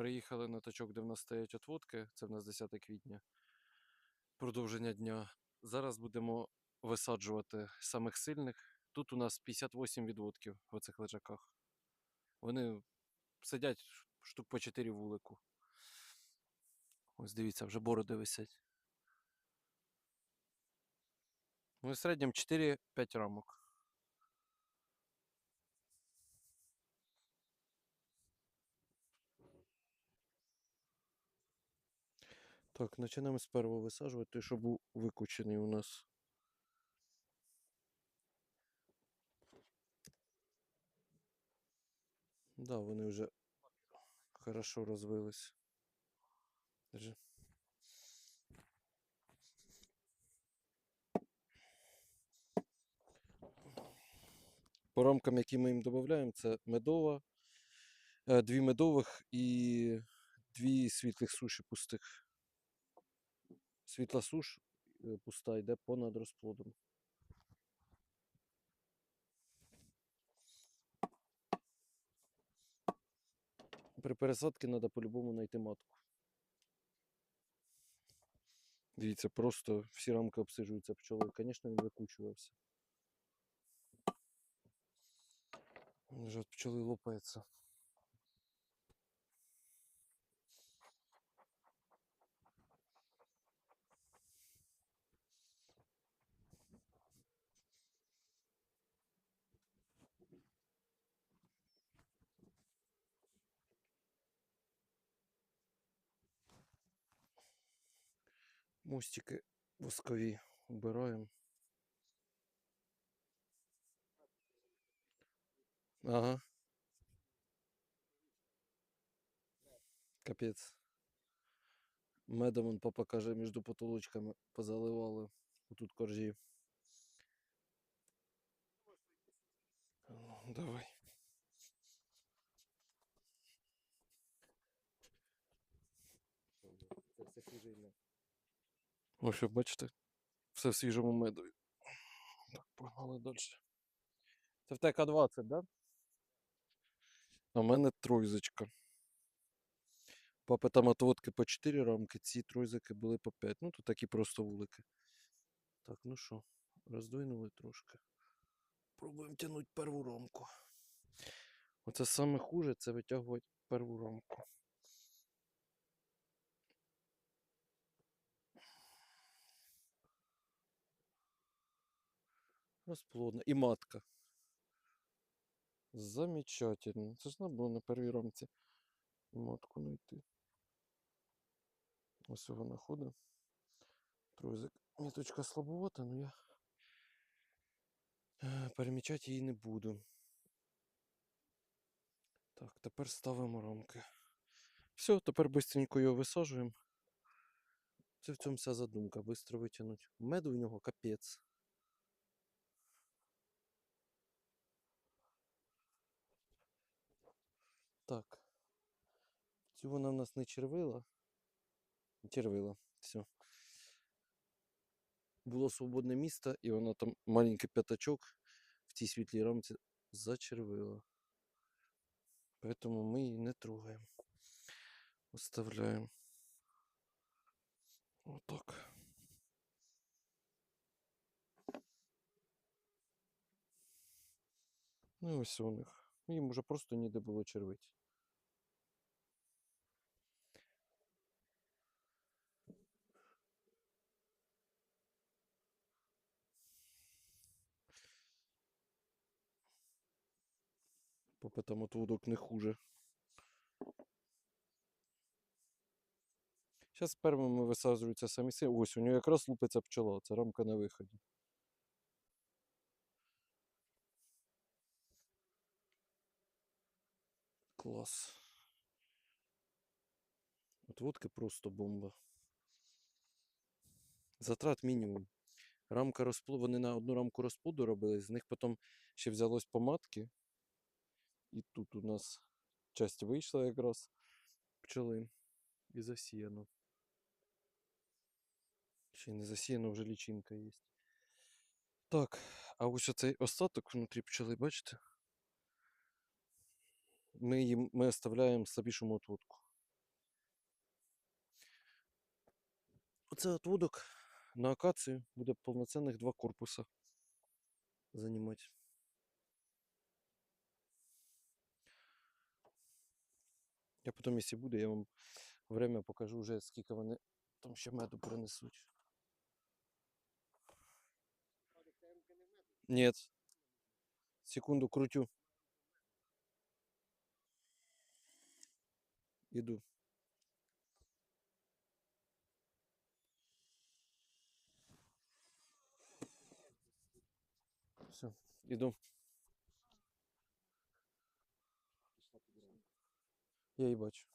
Приїхали на точок, де в нас стоять отводки. Це в нас 10 квітня. Продовження дня. Зараз будемо висаджувати самих сильних. Тут у нас 58 відводків в оцих лежаках. Вони сидять штук по 4 вулику. Ось дивіться, вже бороди висять. Ну і в середньому 4-5 рамок. Так, починаємо з першого висаджувати, той, що був викучений у нас. Да, вони вже хорошо розвились. Держи. По рамкам, які ми їм додаємо, це медова, е, дві медових і дві світлих суші пустих. Світла суш е, пуста йде понад розплодом. При пересадці треба по-любому знайти матку. Дивіться, просто всі рамки обсиджуються пчолою. Звісно, він викучувався. Вже пчоли лопається. Мостики воскові убираємо. Ага. Капець. Медом он папа каже, між потолочками позаливали. Тут коржі. Ну, Давай. Це все мед. Ось, бачите, все в свіжому медові. Так, погнали далі. Це в ТК-20, да? А в мене тройзочка. Папа там отводки по 4 рамки, ці тройзики були по 5. Ну, тут такі просто вулики. Так, ну що, роздвинули трошки. Пробуємо тягнути перву рамку. Оце саме хуже це витягувати перву рамку. Розплодна. І матка. Замечательно. Це ж треба було на первій рамці матку знайти. Ось його знаходить. Трозик. Міточка слабовата, але я е, перемічати її не буду. Так, тепер ставимо рамки. Все, тепер швидко його висаджуємо. Це в цьому вся задумка. Бистро витягнути. Меду в нього капець. Так. Цю вона в нас не червила. Червила. Все. Було свободне місце, і вона там маленький п'ятачок в тій світлій рамці зачервила. Поэтому ми її не трогаємо. Оставляємо. Отак. Ну і ось у них. Їм вже просто ніде було червити. Папа там отводок не хуже. Зараз первими висаджуються самі си. Ось у нього якраз лупиться пчола, це рамка на виході. Клас. Отводки просто бомба. Затрат мінімум. Рамка розплоду, вони на одну рамку розплоду робили, з них потім ще взялось помадки. І тут у нас часть вийшла якраз пчели і засіяно. Ще не засіяно, вже лічинка є. Так, а ось оцей остаток внутрі пчели, бачите? Ми їм ми оставляємо слабішому отводку. Оцей отводок на акацію буде повноцінних два корпуса займати. Я потім, якщо буде, я вам время покажу вже, скільки вони там ще меду принесуть. Нет. Секунду крутю. Иду. Все, иду. Я її бачу.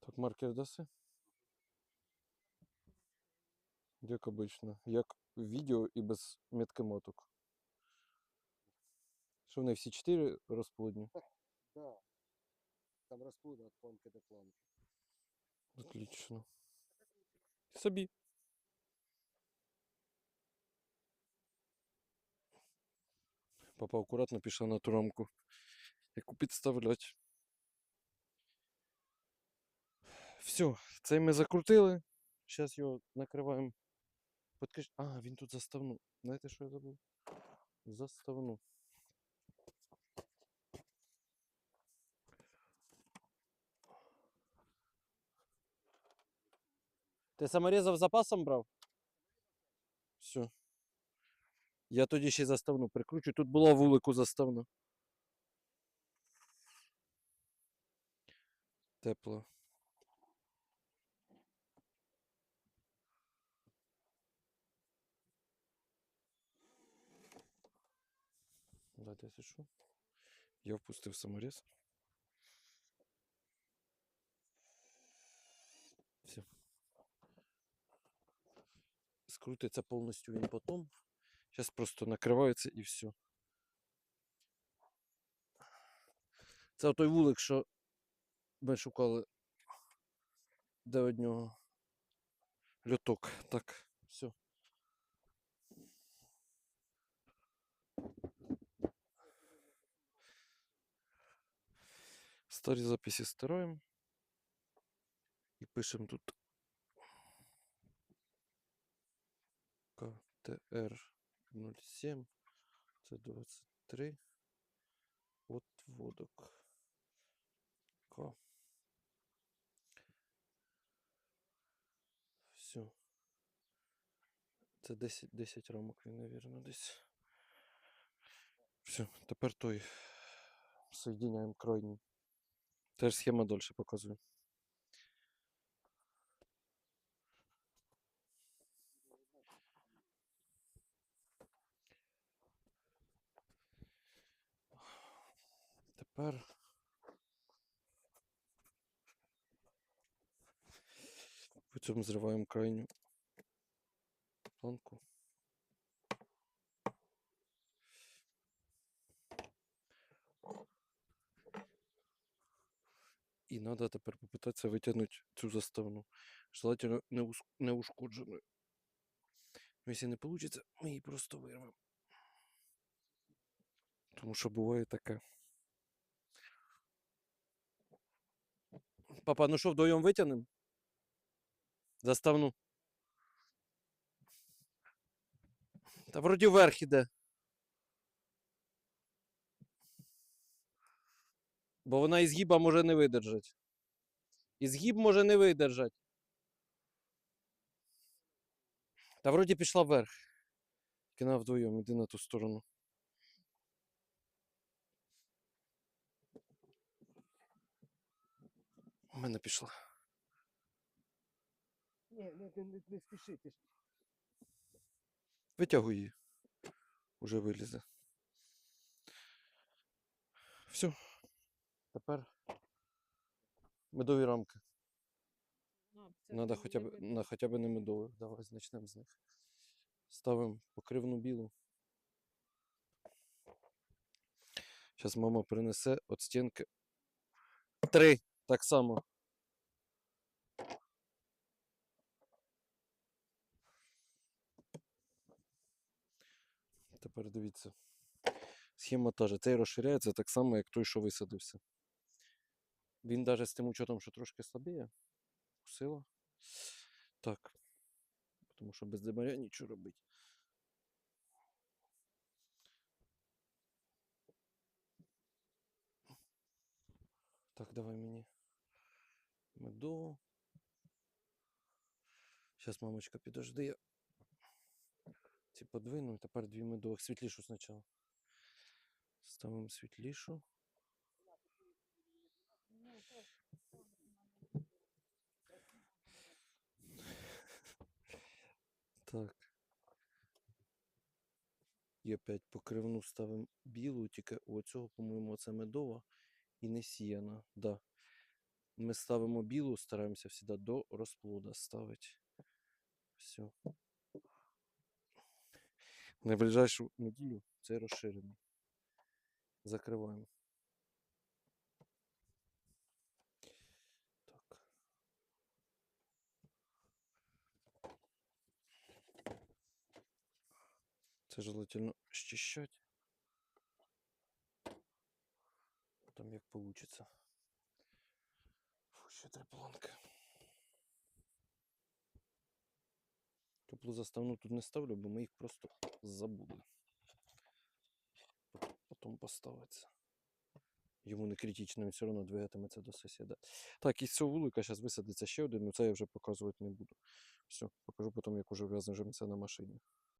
Так, маркер даси? Як обично. Як відео і без метки моток. Що вони всі чотири розплодні? Да. Там розплуда від планки до планки. Отлично. Собі. Папа акуратно пішла на ту рамку, яку підставлять. Все, цей ми закрутили. Зараз його накриваємо. Подкаж... А, він тут заставну. Знаєте, що я забув? Заставну. Ти саморезов запасом брав? Все. Я тоді ще заставну прикручу. Тут була вулику заставна. Тепло. Дайте, що. Я впустив саморез. Все. Скрутиться повністю він потом. Зараз просто накривається і все. Це той вулик, що ми шукали де од нього льоток. Так, все. Старі записи стираємо. І пишемо тут КТР 07. Це 23. Отводок. К. Все. Це 10, 10 рамок він, навірно, десь. Все, тепер той. Соєдиняємо крайній. Теж схема далі показує. Тепер потім зриваємо крайню планку. І треба тепер попитатися витягнути цю заставну. Желательно не, ус- ушкодженою. Ну, якщо не вийде, ми її просто вирвемо. Тому що буває таке. Папа, ну що, вдвоєм витягнемо? Заставну. Та вроді вверх іде. Бо вона і згіба може не видержати. І згіб може не видержати. Та вроді пішла вверх. Кина вдвоєм, іди на ту сторону. У мене пішла. Ні, не, не, не, не спіши, Витягуй її. Уже вилізе. Все. Тепер медові рамки. Надо хоча б, на хоча б не медових. Давай почнемо з них. Ставимо покривну білу. Зараз мама принесе от стінки. Три. Так само. Тепер дивіться. Схема та же. Цей розширяється так само, як той, що висадився. Він навіть з тим учетом, що трошки слабіє. Сила. Так. Тому що без димаря нічого робити. Так, давай мені медову. Зараз, мамочка, підожди. Я ці подвину. Тепер дві медових. Світлішу спочатку. Ставимо світлішу. Так. І опять покривну ставимо білу, тільки у по-моєму, це медова і не сіяна. Да. Ми ставимо білу, стараємося завжди до розплода ставити. Все. На неділю це розширений. Закриваємо. Так. Це желательно щищать. Там як получится. Ще три. Теплу заставну тут не ставлю, бо ми їх просто забули. Потім поставиться. Йому не критично, він все одно двигатиметься до сусіда. Так, із цього вулика зараз висадиться ще один, але це я вже показувати не буду. Все, покажу потім, як уже в'язнемося на машині.